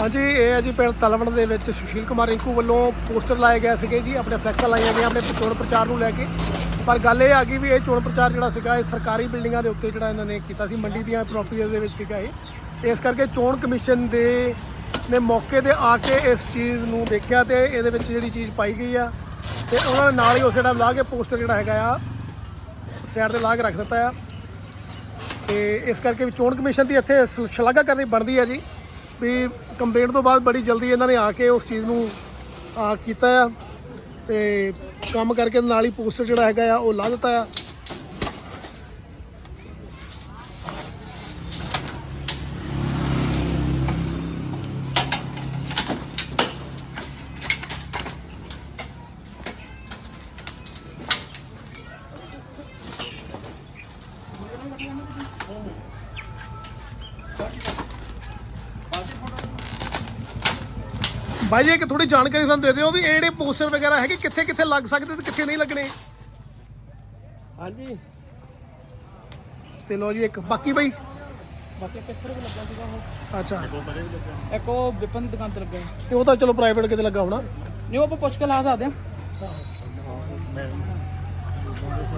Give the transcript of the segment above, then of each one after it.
ਹਾਂਜੀ, ਇਹ ਹੈ ਜੀ ਪਿੰਡ ਤਲਵਣ ਦੇ ਵਿੱਚ ਸੁਸ਼ੀਲ ਕੁਮਾਰ ਰਿੰਕੂ ਵੱਲੋਂ ਪੋਸਟਰ ਲਾਏ ਗਏ ਸੀਗੇ ਜੀ, ਆਪਣੇ ਫਲੈਕਸਾਂ ਲਾਈਆਂ ਗਈਆਂ ਆਪਣੇ ਚੋਣ ਪ੍ਰਚਾਰ ਨੂੰ ਲੈ ਕੇ। ਪਰ ਗੱਲ ਇਹ ਆ ਗਈ ਵੀ ਇਹ ਚੋਣ ਪ੍ਰਚਾਰ ਜਿਹੜਾ ਸੀਗਾ, ਇਹ ਸਰਕਾਰੀ ਬਿਲਡਿੰਗਾਂ ਦੇ ਉੱਤੇ ਜਿਹੜਾ ਇਹਨਾਂ ਨੇ ਕੀਤਾ ਸੀ, ਮੰਡੀ ਦੀਆਂ ਪ੍ਰਾਪਰਟੀਆਂ ਦੇ ਵਿੱਚ ਸੀਗਾ ਇਹ। ਇਸ ਕਰਕੇ ਚੋਣ ਕਮਿਸ਼ਨ ਦੇ, ਨੇ ਮੌਕੇ ਤੇ ਆ ਕੇ ਇਸ ਚੀਜ਼ ਨੂੰ ਦੇਖਿਆ ਤੇ ਇਹਦੇ ਵਿੱਚ ਜਿਹੜੀ ਚੀਜ਼ ਪਾਈ ਗਈ ਆ, ਤੇ ਉਹਨਾਂ ਨੇ ਨਾਲ ਹੀ ਉਸੇ ਟਾਈਮ ਲਾ ਕੇ ਪੋਸਟਰ ਜਿਹੜਾ ਹੈਗਾ ਆ, ਸਾਈਡ ਤੇ ਲਾ ਕੇ ਰੱਖ ਦਿੱਤਾ ਆ। ਤੇ ਇਸ ਕਰਕੇ ਵੀ ਚੋਣ ਕਮਿਸ਼ਨ ਦੀ ਇੱਥੇ ਸ਼ਲਾਘਾ ਕਰਨੀ ਬਣਦੀ ਹੈ ਜੀ। ਵੀ ਕੰਪਲੇਂਟ ਤੋਂ ਬਾਅਦ ਬੜੀ ਜਲਦੀ ਇਹਨਾਂ ਨੇ ਆ ਕੇ ਉਸ ਚੀਜ਼ ਨੂੰ, ਆ ਕੀਤਾ ਆ ਤੇ ਕੰਮ ਕਰਕੇ ਨਾਲ ਹੀ ਪੋਸਟਰ ਜਿਹੜਾ ਹੈਗਾ ਆ ਉਹ ਲਾ ਦਿੱਤਾ ਆ। ਬਾਈ ਜੀ ਇੱਕ ਥੋੜੀ ਜਾਣਕਾਰੀ ਸਾਨੂੰ ਦੇ ਦਿਓ ਵੀ ਇਹ ਜਿਹੜੇ ਪੋਸਟਰ ਵਗੈਰਾ ਹੈਗੇ ਕਿੱਥੇ ਕਿੱਥੇ ਲੱਗ ਸਕਦੇ ਤੇ ਕਿੱਥੇ ਨਹੀਂ ਲੱਗਣੇ? ਹਾਂਜੀ। ਤੇ ਲੋ ਜੀ ਇੱਕ ਬਾਕੀ ਬਾਈ? ਬਾਕੀ ਕਿੱਥੇ ਵੀ ਲੱਗਾ ਸੀਗਾ ਉਹ। ਅੱਛਾ। ਇੱਕ ਉਹ ਵਿਪਨ ਦੀ ਦੁਕਾਨ ਤੇ ਲੱਗਾ। ਤੇ ਉਹ ਤਾਂ ਚਲੋ ਪ੍ਰਾਈਵੇਟ ਕਿਤੇ ਲੱਗਾ ਹੋਣਾ। ਨਹੀਂ ਉਹ ਆਪਾਂ ਪੁੱਛ ਕੇ ਲਾ ਸਕਦੇ ਆ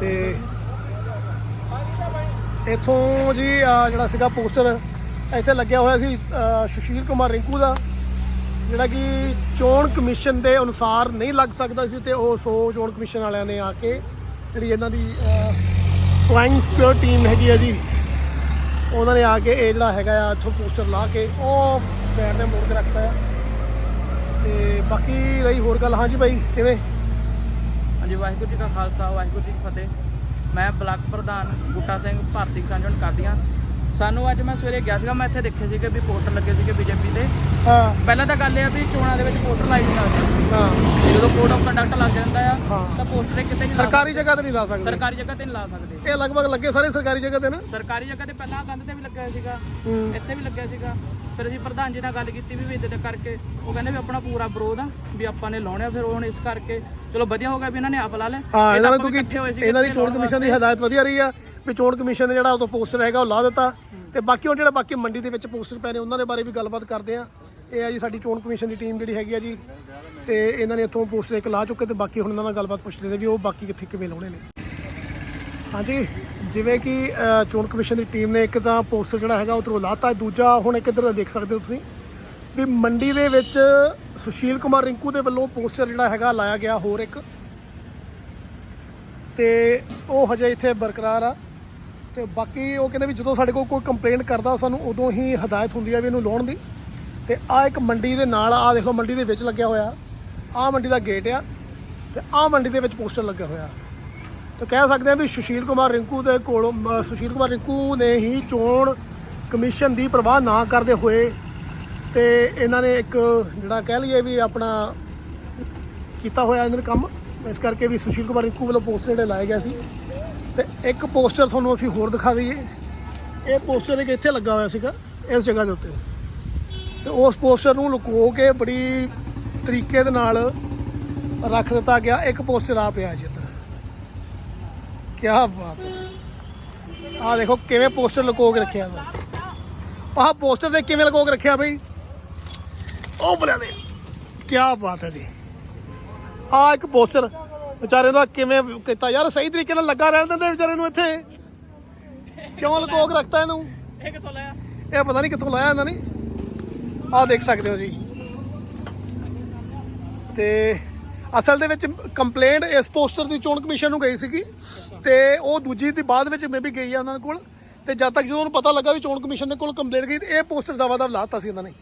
ਤੇ ਇਥੋਂ ਜੀ ਆ ਜਿਹੜਾ ਸੀਗਾ ਪੋਸਟਰ ਇੱਥੇ ਲੱਗਿਆ ਹੋਇਆ ਸੀ ਅ, ਸੁਸ਼ੀਲ ਕੁਮਾਰ ਰਿੰਕੂ ਦਾ। ਜਿਹੜਾ ਕਿ ਚੋਣ ਕਮਿਸ਼ਨ ਦੇ ਅਨੁਸਾਰ ਨਹੀਂ ਲੱਗ ਸਕਦਾ ਸੀ ਤੇ ਉਹ ਸੋ ਚੋਣ ਕਮਿਸ਼ਨ ਵਾਲਿਆਂ ਨੇ ਆ ਕੇ ਜਿਹੜੀ ਇਹਨਾਂ ਦੀ ਫਲਾਈਂਗ ਸਕਿਉਰ ਟੀਮ ਹੈਗੀ ਹੈ ਜੀ, ਉਹਨਾਂ ਨੇ ਆ ਕੇ ਇਹ ਜਿਹੜਾ ਹੈਗਾ ਆ, ਇੱਥੋਂ ਪੋਸਟਰ ਲਾ ਕੇ ਉਹ ਸਾਈਡ ਤੇ ਮੋੜ ਕੇ ਰੱਖਤਾ ਆ। ਤੇ ਬਾਕੀ ਰਹੀ ਹੋਰ ਗੱਲ, ਹਾਂਜੀ ਬਾਈ, ਕਿਵੇਂ? ਹਾਂਜੀ, ਵਾਹਿਗੁਰੂ ਜੀ ਕਾ ਖਾਲਸਾ, ਵਾਹਿਗੁਰੂ ਜੀ ਕੀ ਫਤਿਹ। ਮੈਂ ਬਲਾਕ ਪ੍ਰਧਾਨ ਬੂਟਾ ਸਿੰਘ, ਭਾਰਤੀ ਕਿਸਾਨ ਯੂਨੀਅਨ ਕਰਦੀਆਂ ਸਾਨੂੰ ਅੱਜ ਮੈਂ ਸਵੇਰੇ ਗਿਆ ਸੀਗਾ ਮੈਂ ਇੱਥੇ ਦੇਖੇ ਸੀਗੇ ਵੀ ਪੋਸਟਰ ਲੱਗੇ ਸੀਗੇ ਬੀਜੇਪੀ ਦੇ ਹਾਂ। ਪਹਿਲਾਂ ਤਾਂ ਗੱਲ ਇਹ ਆ ਵੀ ਚੋਣਾਂ ਦੇ ਵਿੱਚ ਪੋਸਟਰ ਲਾਈ ਨਹੀਂ ਸਕਦੇ ਹਾਂ। ਜਦੋਂ ਕੋਡ ਆਫ ਕੰਡਕਟ ਲੱਗ ਜਾਂਦਾ ਆ। ਤਾਂ ਪੋਸਟਰ ਕਿਤੇ ਨਹੀਂ ਲਾ ਸਰਕਾਰੀ। ਜਗ੍ਹਾ ਤੇ ਨਹੀਂ ਲਾ ਸਕਦੇ। ਸਰਕਾਰੀ ਜਗ੍ਹਾ ਤੇ ਨਹੀਂ ਲਾ ਸਕਦੇ। ਇਹ ਲਗਭਗ ਲੱਗੇ ਸਾਰੇ ਸਰਕਾਰੀ ਜਗ੍ਹਾ ਤੇ ਨਾ? ਸਰਕਾਰੀ ਜਗ੍ਹਾ ਤੇ ਪਹਿਲਾਂ ਕੰਧ ਤੇ ਵੀ ਲੱਗਿਆ ਹੋਇਆ ਸੀਗਾ। ਇੱਥੇ ਵੀ ਲੱਗਿਆ ਸੀਗਾ। ਫਿਰ ਅਸੀਂ ਪ੍ਰਧਾਨ ਜੀ ਨਾਲ ਗੱਲ ਕੀਤੀ ਵੀ ਇੱਦਾਂ ਕਰਕੇ ਉਹ ਕਹਿੰਦੇ ਵੀ ਆਪਣਾ ਪੂਰਾ ਵਿਰੋਧ ਆ ਵੀ ਆਪਾਂ ਨੇ ਲਾਉਣੇ ਆ ਫਿਰ ਹੁਣ ਇਸ ਕਰਕੇ ਚਲੋ ਵਧੀਆ ਹੋ ਗਿਆ ਵੀ ਇਹਨਾਂ ਨੇ ਆਪ ਲਾ ਲਏ। ਹਾਂ ਇਹ ਇਹਨਾਂ ਨੂੰ ਕਿਉਂਕਿ ਇਹਨਾਂ ਦੀ ਚੋਣ ਕਮਿਸ਼ਨ ਦੀ ਹਦਾਇਤ ਵਧੀਆ ਰਹੀ ਆ। ਵੀ ਚੋਣ ਕਮਿਸ਼ਨ ਨੇ ਜਿਹੜਾ ਉਦੋਂ ਪੋਸਟਰ ਹੈਗਾ ਉਹ ਲਾ ਦਿੱਤਾ ਤੇ ਬਾਕੀ ਉਹ ਜਿਹੜਾ ਬਾਕੀ ਮੰਡੀ ਦੇ ਵਿੱਚ ਪੋਸਟਰ ਪਏ ਨੇ ਉਹਨਾਂ ਦੇ ਬਾਰੇ ਵੀ ਗੱਲਬਾਤ ਕਰਦੇ ਆ ਇਹ ਆ ਜੀ ਸਾਡੀ ਚੋਣ ਕਮਿਸ਼ਨ ਦੀ ਟੀਮ ਜਿਹੜੀ ਹੈਗੀ ਆ ਜੀ ਤੇ ਇਹਨਾਂ ਨੇ ਇੱਥੋਂ ਪੋਸਟਰ ਇੱਕ ਲਾ ਚੁੱਕੇ ਤੇ ਬਾਕੀ ਹੁਣ ਉਹਨਾਂ ਨਾਲ ਗੱਲਬਾਤ ਪੁੱਛਦੇ ਨੇ ਵੀ ਉਹ ਬਾਕੀ ਕਿੱਥੇ ਕਿਵੇਂ ਲਾਉਣੇ ਨੇ। ਹਾਂਜੀ, ਜਿਵੇਂ ਕਿ ਚੋਣ ਕਮਿਸ਼ਨ ਦੀ ਟੀਮ ਨੇ ਇੱਕ ਤਾਂ ਪੋਸਟਰ ਜਿਹੜਾ ਹੈਗਾ ਉਧਰੋਂ ਲਾਤਾ ਦੂਜਾ ਹੁਣ ਇੱਕ ਇੱਧਰ ਦੇਖ ਸਕਦੇ ਹੋ ਤੁਸੀਂ ਵੀ ਮੰਡੀ ਦੇ ਵਿੱਚ ਸੁਸ਼ੀਲ ਕੁਮਾਰ ਰਿੰਕੂ ਦੇ ਵੱਲੋਂ ਪੋਸਟਰ ਜਿਹੜਾ ਹੈਗਾ ਲਾਇਆ ਗਿਆ ਹੋਰ ਇੱਕ। ਤੇ ਉਹ ਹਜੇ ਇੱਥੇ ਬਰਕਰਾਰ ਆ। ਤੇ ਬਾਕੀ ਉਹ ਕਹਿੰਦੇ ਵੀ ਜਦੋਂ ਸਾਡੇ ਕੋਲ ਕੋਈ ਕੰਪਲੇਂਟ ਕਰਦਾ, ਸਾਨੂੰ ਉਦੋਂ ਹੀ ਹਦਾਇਤ ਹੁੰਦੀ ਹੈ ਵੀ ਇਹਨੂੰ ਲਾਉਣ ਦੀ। ਤੇ ਆ ਇੱਕ ਮੰਡੀ ਦੇ ਨਾਲ ਆ ਦੇਖੋ ਮੰਡੀ ਦੇ ਵਿੱਚ ਲੱਗਿਆ ਹੋਇਆ। ਆ ਮੰਡੀ ਦਾ ਗੇਟ ਆ ਤੇ ਆ ਮੰਡੀ ਦੇ ਵਿੱਚ ਪੋਸਟਰ ਲੱਗਿਆ ਹੋਇਆ। ਤਾਂ ਕਹਿ ਸਕਦੇ ਆ ਵੀ ਸੁਸ਼ੀਲ ਕੁਮਾਰ ਰਿੰਕੂ ਦੇ ਕੋਲੋਂ ਸੁਸ਼ੀਲ ਕੁਮਾਰ ਰਿੰਕੂ ਨੇ ਹੀ ਚੋਣ ਕਮਿਸ਼ਨ ਦੀ ਪ੍ਰਵਾਹ ਨਾ ਕਰਦੇ ਹੋਏ ਤੇ ਇਹਨਾਂ ਨੇ ਇੱਕ ਜਿਹੜਾ ਕਹਿ ਲਈਏ ਵੀ ਆਪਣਾ ਕੀਤਾ ਹੋਇਆ ਇਹਨਾਂ ਨੇ ਕੰਮ। ਇਸ ਕਰਕੇ ਵੀ ਸੁਸ਼ੀਲ ਕੁਮਾਰ ਰਿੰਕੂ ਵੱਲੋਂ ਪੋਸਟਰ ਜਿਹੜੇ ਲਾਏ ਗਏ ਸੀ। ਤੇ ਇੱਕ ਪੋਸਟਰ ਤੁਹਾਨੂੰ ਅਸੀਂ ਹੋਰ ਦਿਖਾ ਦਈਏ। ਇਹ ਪੋਸਟਰ ਇੱਕ ਇੱਥੇ ਲੱਗਾ ਹੋਇਆ ਸੀਗਾ, ਇਸ ਜਗ੍ਹਾ ਦੇ ਉੱਤੇ। ਤੇ ਉਸ ਪੋਸਟਰ ਨੂੰ ਲੁਕੋ ਕੇ ਬੜੀ ਤਰੀਕੇ ਦੇ ਨਾਲ ਰੱਖ ਦਿੱਤਾ ਗਿਆ। ਇੱਕ ਪੋਸਟਰ ਆ ਪਿਆ ਜੀ ਇੱਧਰ। ਕੀ ਬਾਤ ਹੈ। ਆਹ ਦੇਖੋ ਕਿਵੇਂ ਪੋਸਟਰ ਲੁਕੋ ਕੇ ਰੱਖਿਆ ਵਾ ਆਹ ਪੋਸਟਰ ਦੇ ਕਿਵੇਂ ਲੁਕੋ ਕੇ ਰੱਖਿਆ ਬਈ। ਉਹ ਬਲਿਆ ਦੇ। ਕੀ ਬਾਤ ਹੈ ਜੀ। ਆ ਇੱਕ ਪੋਸਟਰ ਵਿਚਾਰੇ ਦਾ ਕਿਵੇਂ ਕੀਤਾ? ਯਾਰ ਸਹੀ ਤਰੀਕੇ ਨਾਲ ਲੱਗਾ ਰਹਿਣ ਦਿੰਦੇ ਵਿਚਾਰੇ ਨੂੰ ਇੱਥੇ। ਕਿਉਂ ਲੁਕੋ ਕੇ ਰੱਖਤਾ ਇਹਨੂੰ? ਇਹ ਕਿੱਥੋਂ ਲਿਆ ਇਹ ਪਤਾ ਨਹੀਂ ਕਿੱਥੋਂ ਲਾਇਆ ਇਹਨਾਂ ਨੇ। ਆਹ ਦੇਖ ਸਕਦੇ ਹੋ ਜੀ। ਤੇ ਅਸਲ ਦੇ ਵਿੱਚ ਕੰਪਲੇਂਟ ਇਸ ਪੋਸਟਰ ਦੀ ਚੋਣ ਕਮਿਸ਼ਨ ਨੂੰ ਗਈ ਸੀਗੀ। ਤੇ ਉਹ ਦੂਜੀ ਦੀ ਬਾਅਦ ਵਿੱਚ ਮੈਂ ਵੀ ਗਈ ਆ ਉਹਨਾਂ ਕੋਲ। ਤੇ ਜਦ ਤੱਕ ਜਦੋਂ ਉਹਨੂੰ ਪਤਾ ਲੱਗਾ ਵੀ ਚੋਣ ਕਮਿਸ਼ਨ ਦੇ ਕੋਲ ਕੰਪਲੇਂਟ ਗਈ ਤੇ ਇਹ ਪੋਸਟਰ ਦਵਾ ਦਾ ਲਾਤਾ ਸੀ ਇਹਨਾਂ ਨੇ।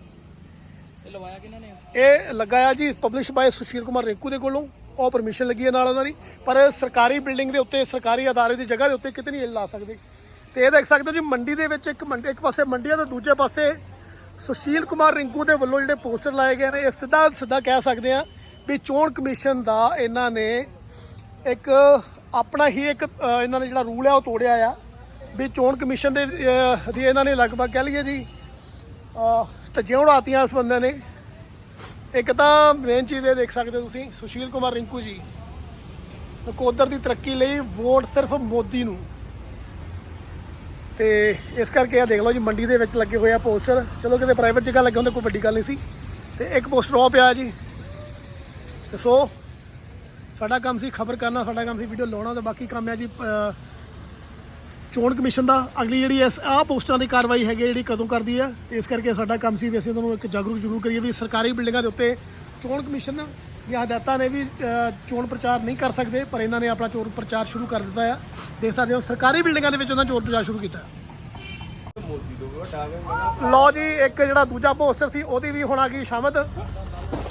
ਇਹ ਲਵਾਇਆ ਕਿਹਨਾਂ ਨੇ? ਇਹ ਲੱਗਾ ਆ ਜੀ ਪਬਲਿਸ਼ ਬਾय ਸੁਸ਼ੀਲ ਕੁਮਾਰ ਰਿੰਕੂ ਦੇ ਕੋਲੋਂ। ਉਹ ਪਰਮਿਸ਼ਨ ਲੱਗੀ ਹੈ ਨਾਲ ਉਹਨਾਂ ਦੀ, ਪਰ ਸਰਕਾਰੀ ਬਿਲਡਿੰਗ ਦੇ ਉੱਤੇ, ਸਰਕਾਰੀ ਅਦਾਰੇ ਦੀ ਜਗ੍ਹਾ ਦੇ ਉੱਤੇ ਕਿਤੇ ਨਹੀਂ ਇਹ ਲਾ ਸਕਦੇ। ਤੇ ਇਹ ਦੇਖ ਸਕਦੇ ਹੋ ਜੀ, ਮੰਡੀ ਦੇ ਵਿੱਚ ਇੱਕ ਮੰਡੀ, ਇੱਕ ਪਾਸੇ ਮੰਡੀ ਆ ਤੇ ਦੂਜੇ ਪਾਸੇ ਸੁਸ਼ੀਲ ਕੁਮਾਰ ਰਿੰਕੂ ਦੇ ਵੱਲੋਂ ਜਿਹੜੇ ਪੋਸਟਰ ਲਾਏ ਗਏ ਨੇ, ਇਹ ਸਿੱਧਾ ਸਿੱਧਾ ਕਹਿ ਸਕਦੇ ਆ ਵੀ ਚੋਣ ਕਮਿਸ਼ਨ ਦਾ ਇਹਨਾਂ ਨੇ ਇੱਕ ਆਪਣਾ ਹੀ ਇੱਕ ਇਹਨਾਂ ਨੇ ਜਿਹੜਾ ਰੂਲ ਆ ਉਹ ਤੋੜਿਆ ਆ ਵੀ ਚੋਣ ਕਮਿਸ਼ਨ ਦੇ ਦੀ ਇਹਨਾਂ ਨੇ ਲਗਭਗ ਕਹਿ ਲਈਏ ਜੀ ਧੱਜੀਆਂ ਉਡਾਤੀਆਂ ਇਸ ਬੰਦੇ ਨੇ। ਇੱਕ ਤਾਂ ਮੇਨ ਚੀਜ਼ ਇਹ ਦੇਖ ਸਕਦੇ ਹੋ ਤੁਸੀਂ, ਸੁਸ਼ੀਲ ਕੁਮਾਰ ਰਿੰਕੂ ਜੀ। ਨਕੋਦਰ ਦੀ ਤਰੱਕੀ ਲਈ ਵੋਟ ਸਿਰਫ ਮੋਦੀ ਨੂੰ। ਤੇ ਇਸ ਕਰਕੇ ਆ ਦੇਖ ਲਓ ਜੀ, ਮੰਡੀ ਦੇ ਵਿੱਚ ਲੱਗੇ ਹੋਏ ਆ ਪੋਸਟਰ ਚਲੋ ਕਿਤੇ ਪ੍ਰਾਈਵੇਟ ਜਗ੍ਹਾ ਲੱਗੇ ਹੁੰਦੇ, ਕੋਈ ਵੱਡੀ ਗੱਲ ਨਹੀਂ ਸੀ। ਤੇ ਇੱਕ ਪੋਸਟਰ ਉਹ ਪਿਆ ਜੀ। ਤੇ ਸੋ ਸਾਡਾ ਕੰਮ ਸੀ ਖਬਰ ਕਰਨਾ, ਸਾਡਾ ਕੰਮ ਸੀ ਵੀਡੀਓ ਲਾਉਣਾ, ਤੇ ਬਾਕੀ ਕੰਮ ਹੈ ਜੀ ਚੋਣ ਕਮਿਸ਼ਨ ਦਾ ਅਗਲੀ ਜਿਹੜੀ ਇਸ ਆਹ ਪੋਸਟਾਂ ਦੀ ਕਾਰਵਾਈ ਹੈਗੀ ਜਿਹੜੀ ਕਦੋਂ ਕਰਦੀ ਹੈ ਇਸ ਕਰਕੇ ਸਾਡਾ ਕੰਮ ਸੀ ਵੀ ਅਸੀਂ ਤੁਹਾਨੂੰ ਇੱਕ ਜਾਗਰੂਕ ਜ਼ਰੂਰ ਕਰੀਏ ਵੀ ਸਰਕਾਰੀ ਬਿਲਡਿੰਗਾਂ ਦੇ ਉੱਤੇ ਚੋਣ ਕਮਿਸ਼ਨ ਦੀਆਂ ਹਦਾਇਤਾਂ ਨੇ ਵੀ ਚੋਣ ਪ੍ਰਚਾਰ ਨਹੀਂ ਕਰ ਸਕਦੇ, ਪਰ ਇਹਨਾਂ ਨੇ ਆਪਣਾ ਚੋਣ ਪ੍ਰਚਾਰ ਸ਼ੁਰੂ ਕਰ ਦਿੱਤਾ ਆ। ਦੇਖ ਸਕਦੇ ਹੋ, ਸਰਕਾਰੀ ਬਿਲਡਿੰਗਾਂ ਦੇ ਵਿੱਚ ਉਹਨਾਂ ਚੋਣ ਪ੍ਰਚਾਰ ਸ਼ੁਰੂ ਕੀਤਾ। ਲਓ ਜੀ, ਇੱਕ ਜਿਹੜਾ ਦੂਜਾ ਪੋਸਟਰ ਸੀ, ਉਹਦੀ ਵੀ ਹੁਣ ਆ ਗਈ ਸ਼ਾਮਤ।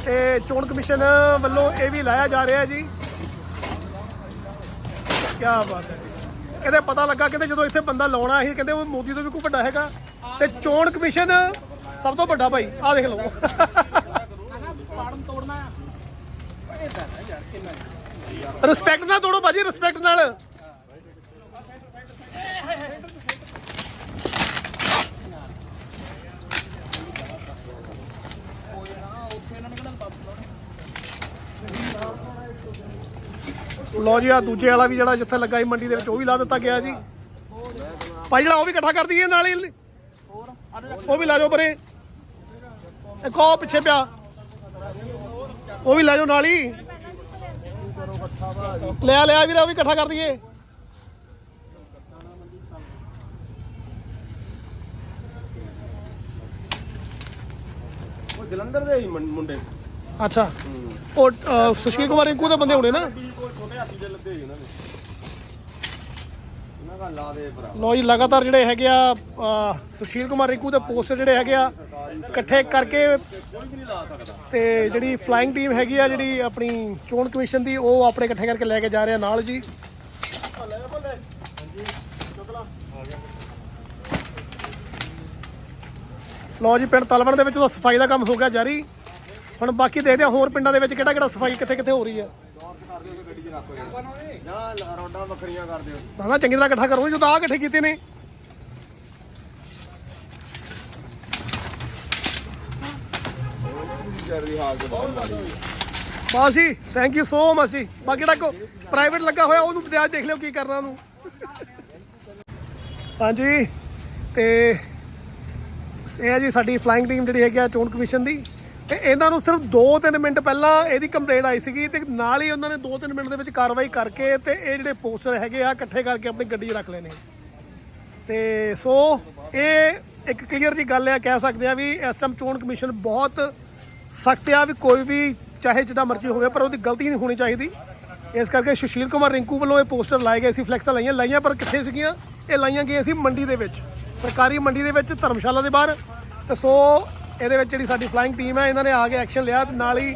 ਤੇ ਚੋਣ ਕਮਿਸ਼ਨ ਵੱਲੋਂ ਇਹ ਵੀ ਲਾਇਆ ਜਾ ਰਿਹਾ ਜੀ। ਕੀ ਬਾਤ ਹੈ ਇਹਦੇ ਪਤਾ ਲੱਗਾ ਕਹਿੰਦੇ ਜਦੋਂ ਇੱਥੇ ਬੰਦਾ ਲਾਉਣਾ ਸੀ, ਕਹਿੰਦੇ ਉਹ ਮੋਦੀ ਤੋਂ ਵੀ ਕੋਈ ਵੱਡਾ ਹੈਗਾ। ਤੇ ਚੋਣ ਕਮਿਸ਼ਨ ਸਭ ਤੋਂ ਵੱਡਾ ਭਾਈ, ਆਹ ਦੇਖ ਲਓ। ਰਿਸਪੈਕਟ ਨਾਲ ਤੋੜੋ ਬਾਜੀ ਰਿਸਪੈਕਟ ਨਾਲ। ਲੋ ਜੀ ਆ ਦੂਜੇ ਵਾਲਾ ਵੀ ਜਿਹੜਾ ਜਿੱਥੇ ਲੱਗਾ ਸੀ ਮੰਡੀ ਦੇ ਵਿੱਚ ਉਹ ਵੀ ਲਾ ਦਿੱਤਾ ਗਿਆ ਜੀ। ਭਾਈ ਜਿਹੜਾ ਉਹ ਵੀ ਇਕੱਠਾ ਕਰ ਦਈਏ ਨਾਲ ਹੀ। ਉਹ ਵੀ ਲੈ ਜਾਓ ਪਰੇ। ਇੱਕ ਉਹ ਪਿੱਛੇ ਪਿਆ। ਉਹ ਵੀ ਲੈ ਜਾਓ ਨਾਲ ਹੀ। ਲਿਆ ਲਿਆ ਵੀਰੇ ਉਹ ਵੀ ਇਕੱਠਾ ਕਰ ਦਈਏ ਉਹ ਜਲੰਧਰ ਦੇ ਹੀ ਮੁੰਡੇ। ਅੱਛਾ। ਉਹ ਸੁਸ਼ੀਲ ਕੁਮਾਰ ਰਿੰਕੂ ਦੇ ਬੰਦੇ ਹੋਣੇ ਨਾ? ਦੇ ਲੱਦੇ ਉਹਨਾਂ ਨੇ ਦਾ ਲਾ ਦੇ ਭਰਾ। ਲੋ ਜੀ ਲਗਾਤਾਰ ਜਿਹੜੇ ਹੈਗੇ ਆ ਅਹ, ਸੁਸ਼ੀਲ ਕੁਮਾਰ ਰਿੰਕੂ ਦੇ ਪੋਸਟਰ ਜਿਹੜੇ ਹੈਗੇ ਆ ਇਕੱਠੇ ਕਰਕੇ ਕੋਈ ਵੀ ਨਹੀਂ ਲਾ ਸਕਦਾ। ਤੇ ਜਿਹੜੀ ਫਲਾਈਂਗ ਟੀਮ ਹੈਗੀ ਆ ਜਿਹੜੀ ਆਪਣੀ ਚੋਣ ਕਮਿਸ਼ਨ ਦੀ ਉਹ ਆਪਣੇ ਇਕੱਠੇ ਕਰਕੇ ਲੈ ਕੇ ਜਾ ਰਿਹਾ ਨਾਲ ਜੀ। ਭੱਲੇ ਭੱਲੇ ਹਾਂਜੀ ਚੁਕਲਾ ਲਓ ਜੀ ਪਿੰਡ ਤਲਵਣ ਦੇ ਵਿੱਚ ਤਾਂ ਸਫ਼ਾਈ ਦਾ ਕੰਮ ਹੋ ਗਿਆ ਜਾਰੀ। ਹੁਣ ਬਾਕੀ ਦੇਖਦੇ ਹਾਂ ਹੋਰ ਪਿੰਡਾਂ ਦੇ ਵਿੱਚ ਕਿਹੜਾ ਕਿਹੜਾ ਸਫ਼ਾਈ ਕਿੱਥੇ ਕਿੱਥੇ ਹੋ ਰਹੀ ਹੈ ਗੱਡੀ 'ਚ ਰੱਖੋ ਯਾਰ ਨਾ ਰੋਡਾਂ ਵੱਖਰੀਆਂ ਕਰ ਦਿਓ। ਨਾ ਚੰਗੀ ਤਰ੍ਹਾਂ ਇਕੱਠਾ ਕਰੋ ਜਦੋਂ ਆਹ ਇਕੱਠੇ ਕੀਤੇ ਨੇ। ਜਰਦੀ ਹਾਲ ਬਹੁਤ ਮਾੜੀ ਬਸ ਜੀ। ਥੈਂਕ ਯੂ ਸੋ ਮਚ ਜੀ ਬਾਕੀ ਜਿਹੜਾ ਕੋ ਪ੍ਰਾਈਵੇਟ ਲੱਗਾ ਹੋਇਆ, ਉਹਨੂੰ ਵਿਦਿਆਜ ਦੇਖ ਲਿਓ ਕੀ ਕਰਨਾ ਉਹਨੂੰ। ਹਾਂਜੀ, ਤੇ ਇਹ ਹੈ ਜੀ ਸਾਡੀ ਫਲਾਈਂਗ ਟੀਮ ਜਿਹੜੀ ਹੈਗੀ ਆ ਚੋਣ ਕਮਿਸ਼ਨ ਦੀ। ਤੇ ਇਹਨਾਂ ਨੂੰ ਸਿਰਫ 2-3 ਮਿੰਟ ਪਹਿਲਾਂ ਇਹਦੀ ਕੰਪਲੇਂਟ ਆਈ ਸੀਗੀ ਤੇ ਨਾਲ ਹੀ ਉਹਨਾਂ ਨੇ 2-3 ਮਿੰਟ ਦੇ ਵਿੱਚ ਕਾਰਵਾਈ ਕਰਕੇ ਤੇ ਇਹ ਜਿਹੜੇ ਪੋਸਟਰ ਹੈਗੇ ਆ, ਇਕੱਠੇ ਕਰਕੇ ਆਪਣੀ ਗੱਡੀ 'ਚ ਰੱਖ ਲੈਣੇ ਤੇ ਸੋ ਇਹ ਇੱਕ ਕਲੀਅਰ ਜੀ ਗੱਲ ਆ, ਕਹਿ ਸਕਦੇ ਆ ਵੀ ਇਸ ਟਾਈਮ ਚੋਣ ਕਮਿਸ਼ਨ ਬਹੁਤ ਸਖਤ ਆ ਵੀ ਕੋਈ ਵੀ, ਚਾਹੇ ਜਿੱਦਾਂ ਮਰਜ਼ੀ ਹੋਵੇ, ਪਰ ਉਹਦੀ ਗਲਤੀ ਨਹੀਂ ਹੋਣੀ ਚਾਹੀਦੀ। ਇਸ ਕਰਕੇ ਸੁਸ਼ੀਲ ਕੁਮਾਰ ਰਿੰਕੂ ਵੱਲੋਂ ਇਹ ਪੋਸਟਰ ਲਾਏ ਗਏ ਸੀ ਫਲੈਕਸਾਂ ਲਾਈਆਂ ਲਾਈਆਂ ਪਰ ਕਿੱਥੇ ਸੀਗੀਆਂ? ਇਹ ਲਾਈਆਂ ਗਈਆਂ ਸੀ ਮੰਡੀ ਦੇ ਵਿੱਚ, ਸਰਕਾਰੀ ਮੰਡੀ ਦੇ ਵਿੱਚ, ਧਰਮਸ਼ਾਲਾ ਦੇ ਬਾਹਰ। ਤੇ ਸੋ ਇਹਦੇ ਵਿੱਚ ਜਿਹੜੀ ਸਾਡੀ ਫਲਾਈਂਗ ਟੀਮ ਹੈ, ਇਹਨਾਂ ਨੇ ਆ ਕੇ ਐਕਸ਼ਨ ਲਿਆ ਤੇ ਨਾਲ ਹੀ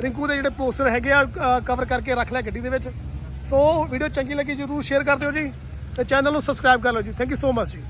ਰਿੰਕੂ ਦੇ ਜਿਹੜੇ ਪੋਸਟਰ ਹੈਗੇ ਆ ਕਵਰ ਕਰਕੇ ਰੱਖ ਲਿਆ ਗੱਡੀ ਦੇ ਵਿੱਚ। ਸੋ ਵੀਡੀਓ ਚੰਗੀ ਲੱਗੀ, ਜਰੂਰ ਸ਼ੇਅਰ ਕਰ ਦਿਓ ਜੀ ਤੇ ਚੈਨਲ ਨੂੰ ਸਬਸਕ੍ਰਾਈਬ ਕਰ ਲਓ ਜੀ। ਥੈਂਕ ਯੂ ਸੋ ਮਚ ਜੀ।